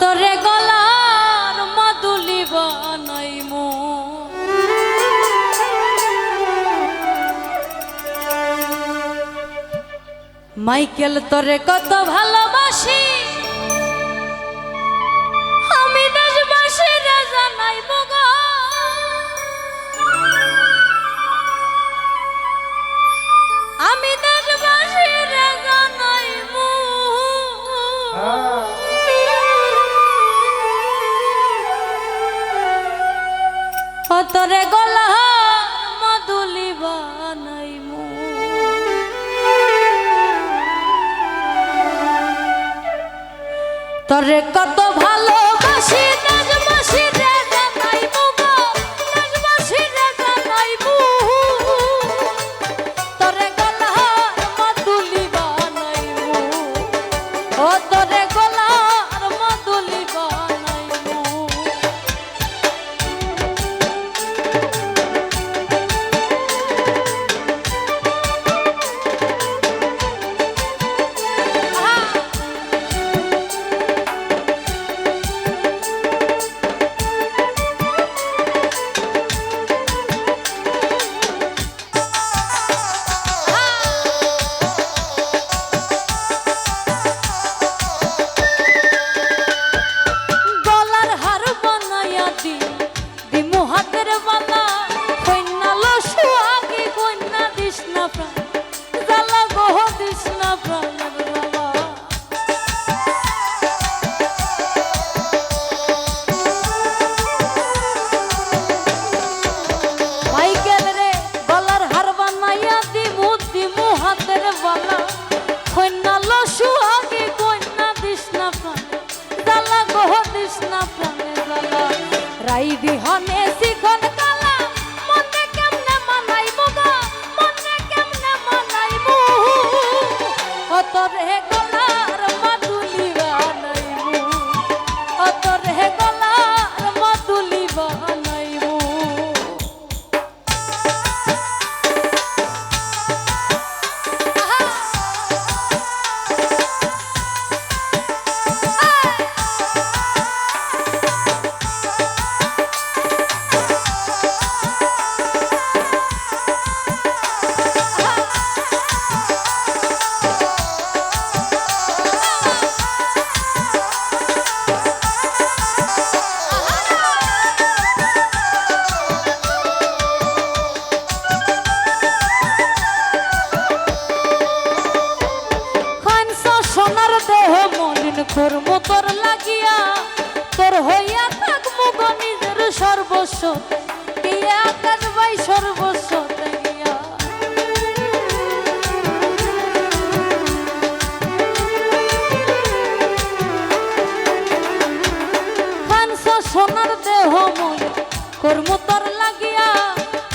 তোরে গলার মাদুলি বানাইম। মাইকেল, তোরে কত ভালোবাসি। আমি দেশবাসী রে জানাই আমি দেশবাসী জানাই তোরে গলা মধুলি বানাইম। তোরে কত ভালোবাসি না তোর হইয়া থাকব গণিতের সর্বস্ব দিয়া সর্বস্ব সোনার দেহ কর্ম তোর লাগিয়া।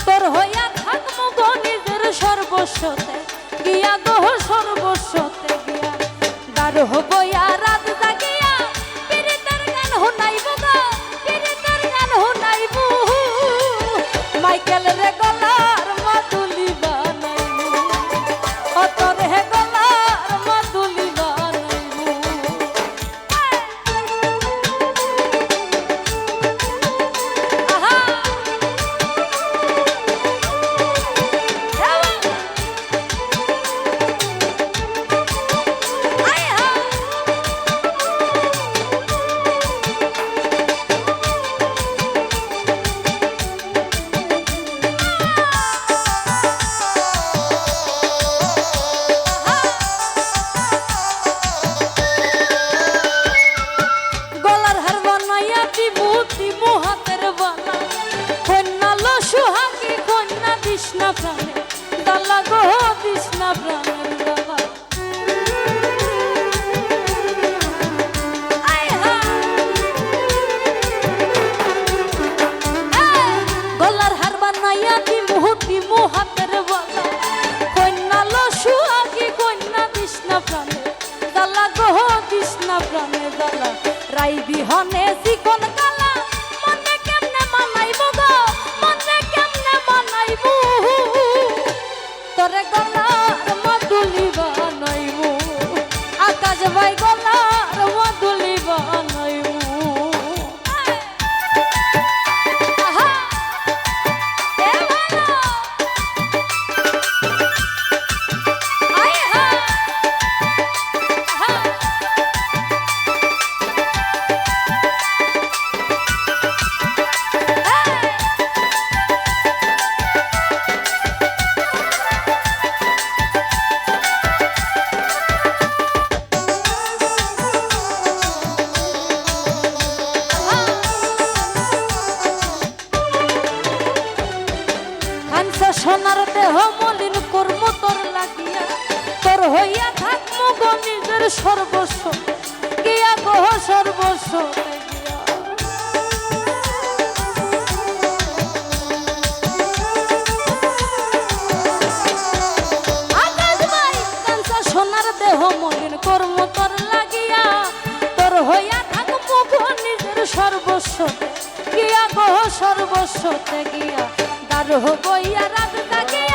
তোর হইয়া থাকব গণিতের সর্বস্বতে গিয়া সর্বস্বতে? রাই বিহনে সিকন সোনার দেহ মলিন কর্ম তোর লাগিয়া, তোর হইয়া থাকব গো নিজের সর্বস্ব। গিয়া গহ সর্বস্ব সোনার দেহ মলিন কর্ম তোর লাগিয়া, তোর হইয়া থাকব গো নিজের সর্বস্ব। গিয়া গহ সর্বস্ব গিয়া দার বইয়া রাত জাগিয়া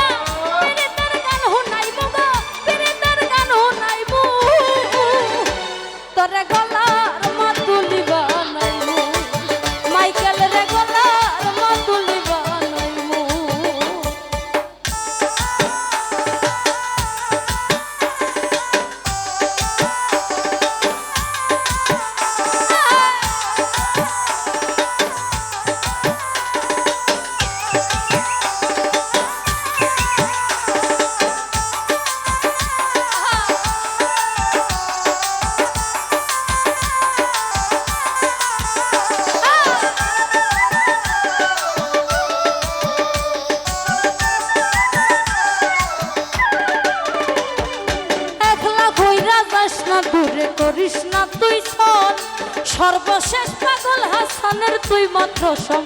সর্বশেষ পাগল হাসানের তুই মাত্র সম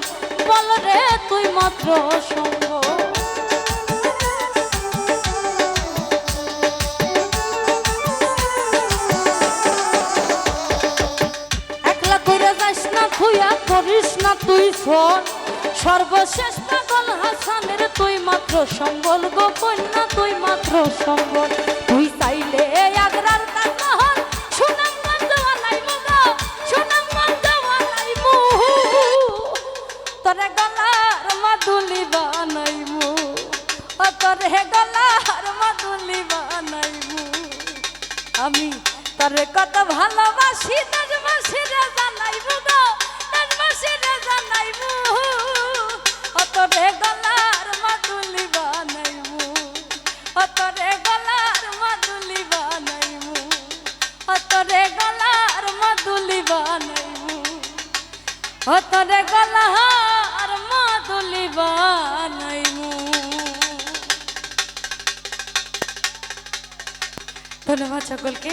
বল রে, তুই মাত্র সঙ্গ একলা কইরা যাস না তুইয়া করিস না তুই ছল সর্বশেষ পাগল হাসানের তুই মাত্র সম্বল গো কন্যা, তুই মাত্র সম্বল তুই চাইলে তোরে কত ভালোবাসি দশ মাসিরে জানাইবু গো দশ মাসিরে জানাইবু। ও তোরে গলার মাদুলি বানাইবু ও তোরে গলার মাদুলি বানাইবু ও তোরে গলার মাদুলি বানাইবু ও তোরে গলার মাদুলি বানাইবু। ধন্যবাদ সকলকে।